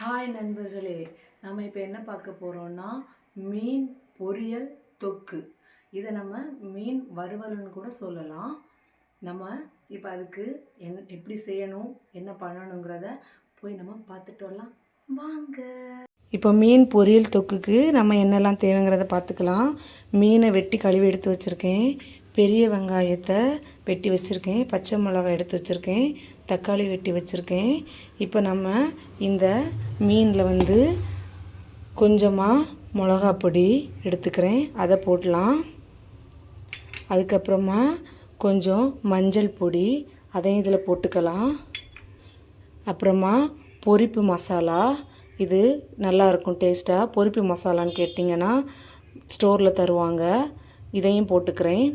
Hi நண்பர்களே நம்ம இப்போ என்ன பார்க்க போகிறோம்னா மீன் பொரியல் தொக்கு. இதை நம்ம மீன் வறுவல்னு கூட சொல்லலாம். நம்ம இப்போ அதுக்கு என் எப்படி செய்யணும் என்ன பண்ணணுங்கிறத போய் நம்ம பார்த்துட்டு வரலாம். வாங்க. இப்போ மீன் பொரியல் தொக்குக்கு நம்ம என்னெல்லாம் தேவைங்கிறத பார்த்துக்கலாம். மீனை வெட்டி கழுவி எடுத்து வச்சுருக்கேன். பெரிய வெங்காயத்தை வெட்டி வச்சுருக்கேன் பச்சை மிளகாய் எடுத்து வச்சுருக்கேன் தக்காளி வெட்டி வச்சுருக்கேன். இப்போ நம்ம இந்த மீனில் வந்து கொஞ்சமாக மிளகா பொடி எடுத்துக்கிறேன். அதை போடலாம். அதுக்கப்புறமா கொஞ்சம் மஞ்சள் பொடி அதையும் இதில் போட்டுக்கலாம். அப்புறமா பொரிப்பு மசாலா இது நல்லா இருக்கும் டேஸ்ட்டாக பொரிப்பு மசாலான்னு கேட்டிங்கன்னா ஸ்டோரில் தருவாங்க. இதையும் போட்டுக்கிறேன்.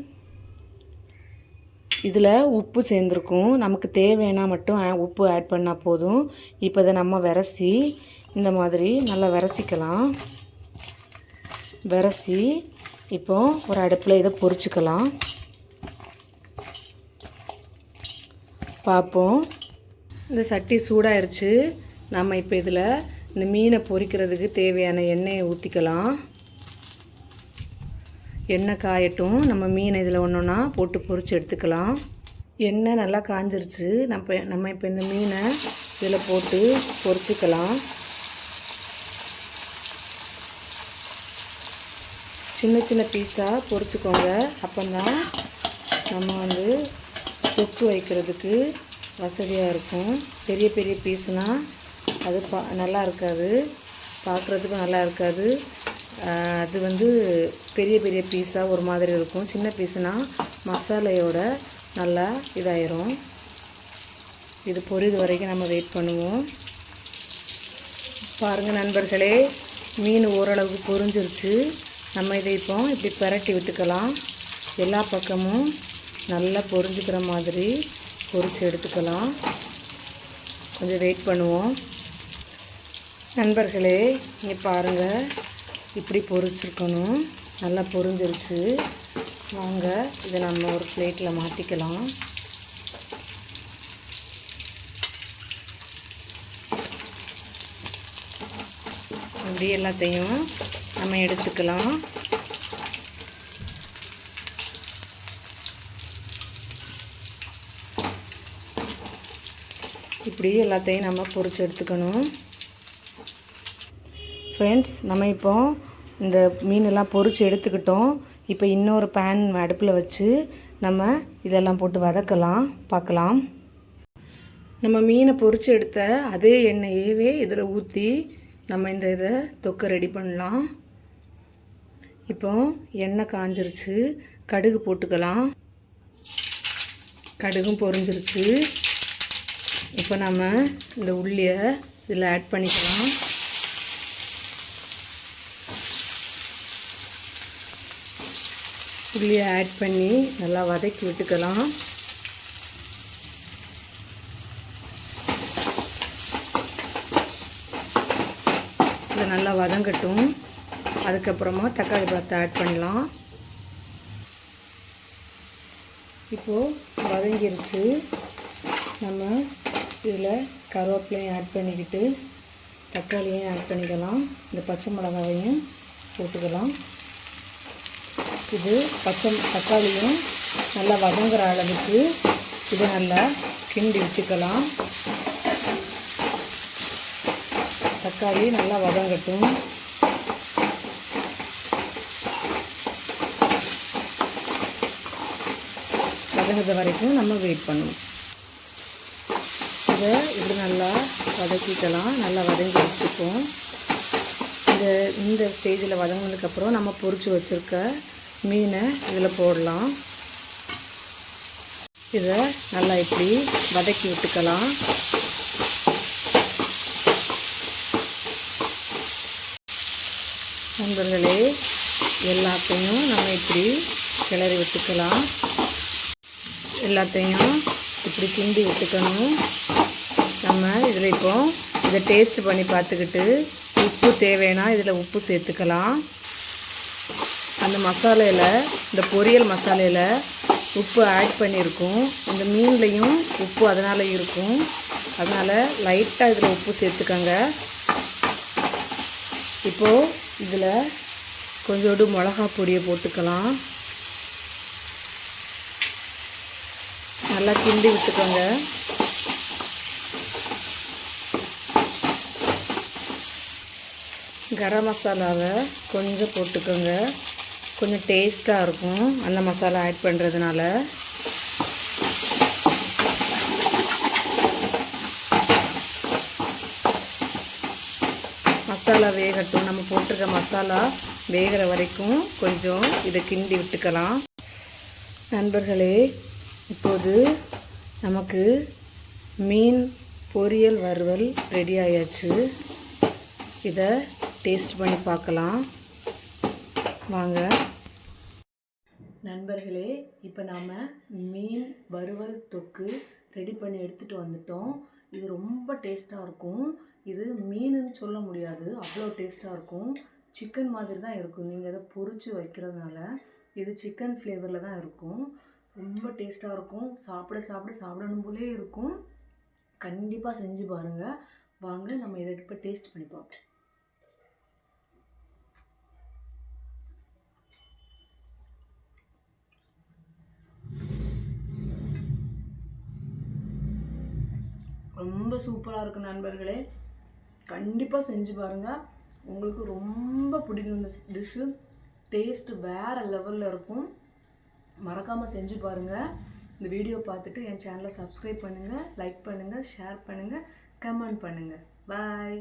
இதில் உப்பு சேர்ந்துருக்கும். நமக்கு தேவைன்னா மட்டும் உப்பு ஆட் பண்ணால் போதும். இப்போ இதை நம்ம விரசி இந்த மாதிரி நல்லா விரசிக்கலாம். விரசி இப்போ ஒரு அடுப்பில் இதை பொரிச்சுக்கலாம். பார்ப்போம். இந்த சட்டி சூடாயிருச்சு. நம்ம இப்போ இதில் இந்த மீனை பொரிக்கிறதுக்கு தேவையான எண்ணெயை ஊற்றிக்கலாம் எண்ணெய் காயட்டும். நம்ம மீனை இதில் ஒன்றுனா போட்டு பொரிச்சு எடுத்துக்கலாம். எண்ணெய் நல்லா காஞ்சிருச்சு. நம்ம நம்ம இப்போ இந்த மீனை இதில் போட்டு பொறிச்சிக்கலாம் சின்ன சின்ன பீஸாக பொரிச்சுக்கோங்க. அப்போந்தான் நம்ம வந்து தொக்கு வைக்கிறதுக்கு வசதியாக இருக்கும். பெரிய பெரிய பீஸ்னால் அது பா நல்லா இருக்காது. பார்க்குறதுக்கும் நல்லா இருக்காது. அது வந்து பெரிய பெரிய பீஸாக ஒரு மாதிரி இருக்கும். சின்ன பீஸுனால் மசாலையோட நல்லா இதாயிரும். இது பொரியது வரைக்கும் நம்ம வெயிட் பண்ணுவோம். பாருங்கள் நண்பர்களே மீன் ஓரளவுக்கு பொரிஞ்சிருச்சு. நம்ம இதை இப்போ இப்படி பிரட்டி விட்டுக்கலாம். எல்லா பக்கமும் நல்லா பொரிஞ்சுக்கிற மாதிரி பொரித்து எடுத்துக்கலாம். கொஞ்சம் வெயிட் பண்ணுவோம். நண்பர்களே இங்கே பாருங்கள் இப்படி பொரிச்சிருக்கணும். நல்லா பொரிஞ்சிருச்சு. வாங்க இதை நம்ம ஒரு பிளேட்டில் மாற்றிக்கலாம் இப்படி எல்லாத்தையும் நம்ம எடுத்துக்கலாம். இப்படி எல்லாத்தையும் நம்ம பொறிச்சு எடுத்துக்கணும். ஃப்ரெண்ட்ஸ் நம்ம இப்போ இந்த மீனெல்லாம் பொறிச்சு எடுத்துக்கிட்டோம். இப்போ இன்னொரு பேன் அடுப்பில் வச்சு நம்ம இதெல்லாம் போட்டு வதக்கலாம். பார்க்கலாம். நம்ம மீனை பொறிச்சு எடுத்த அதே எண்ணெயவே இதில் ஊற்றி நம்ம இந்த இதை தொக்கை ரெடி பண்ணலாம். இப்போ எண்ணெய் காஞ்சிருச்சு. கடுகு போட்டுக்கலாம். கடுகும் பொறிஞ்சிருச்சு இப்போ நம்ம இந்த உள்ளியை இதில் ஆட் பண்ணிக்கலாம். புள்ளியை ஆட் பண்ணி நல்லா வதக்கி விட்டுக்கலாம். இதை நல்லா வதங்கட்டும். அதுக்கப்புறமா தக்காளி பழத்தை ஆட் பண்ணலாம். இப்போது வதங்கிருச்சு. நம்ம இதில் கருவேப்பிலையும் ஆட் பண்ணிக்கிட்டு தக்காளியும் ஆட் பண்ணிக்கலாம். இந்த பச்சை மிளகாவையும் போட்டுக்கலாம். இது பச்சை தக்காளியும் நல்லா வதங்குற அளவுக்கு இதை நல்லா கிண்டி விட்டுக்கலாம் தக்காளி நல்லா வதங்கட்டும். வதங்குற வரைக்கும் நம்ம வெயிட் பண்ணணும். இதை இப்படி நல்லா வதக்கிக்கலாம். நல்லா வதங்கி வச்சுப்போம். இந்த இந்த ஸ்டேஜில் வதங்கினதுக்கப்புறம் நம்ம பொரிச்சு வச்சுருக்க மீனை இதில் போடலாம். இதை நல்லா இப்படி வதக்கி விட்டுக்கலாம். நண்பர்களே எல்லாத்தையும் நம்ம இப்படி கிளறி விட்டுக்கலாம். எல்லாத்தையும் இப்படி கிண்டி விட்டுக்கணும். நம்ம இதில் இப்போ இதை டேஸ்ட் பண்ணி பார்த்துக்கிட்டு உப்பு தேவைன்னா இதில் உப்பு சேர்த்துக்கலாம். அந்த மசாலையில் இந்த பொரியல் மசாலையில் உப்பு ஆட் பண்ணியிருக்கோம் இந்த மீன்லேயும் உப்பு அதனால் இருக்கும். அதனால் லைட்டாக இதில் உப்பு சேர்த்துக்கோங்க. இப்போது இதில் கொஞ்சோண்டு மிளகா பொடியை போட்டுக்கலாம். நல்லா கிண்டி விட்டுக்கோங்க. கரம் மசாலாவை கொஞ்சம் போட்டுக்கோங்க. கொஞ்சம் டேஸ்ட்டாக இருக்கும். அந்த மசாலா ஆட் பண்ணுறதுனால மசாலா வேகட்டும். நம்ம போட்டிருக்க மசாலா வேகிற வரைக்கும் கொஞ்சம் இதை கிண்டி விட்டுக்கலாம். நண்பர்களே இப்போது நமக்கு மீன் பொரியல் வறுவல் ரெடி ஆயாச்சு. இதை டேஸ்ட் பண்ணி பார்க்கலாம். வாங்க. நண்பர்களே இப்போ நாம் மீன் வறுவல் தொக்கு ரெடி பண்ணி எடுத்துகிட்டு வந்துட்டோம். இது ரொம்ப டேஸ்ட்டாக இருக்கும். இது மீனுன்னு சொல்ல முடியாது. அவ்வளோ டேஸ்ட்டாக இருக்கும். சிக்கன் மாதிரி தான் இருக்கும். நீங்கள் இதை பொறிச்சு வைக்கிறதுனால இது சிக்கன் ஃப்ளேவரில் தான் இருக்கும். ரொம்ப டேஸ்ட்டாக இருக்கும். சாப்பிட சாப்பிட சாப்பிடணும் போலே இருக்கும். கண்டிப்பாக செஞ்சு பாருங்கள் வாங்க நம்ம இதை இப்போ டேஸ்ட் பண்ணி பார்ப்போம். ரொம்ப சூப்பராக இருக்கும் நண்பர்களே. கண்டிப்பாக செஞ்சு பாருங்கள் உங்களுக்கு ரொம்ப பிடிக்கும் இந்த டிஷ்ஷு டேஸ்ட்டு வேறு லெவலில் இருக்கும். மறக்காமல் செஞ்சு பாருங்கள் இந்த வீடியோ பார்த்துட்டு என் சேனலை சப்ஸ்கிரைப் பண்ணுங்கள் லைக் பண்ணுங்கள் ஷேர் பண்ணுங்கள் கமெண்ட் பண்ணுங்கள் பாய்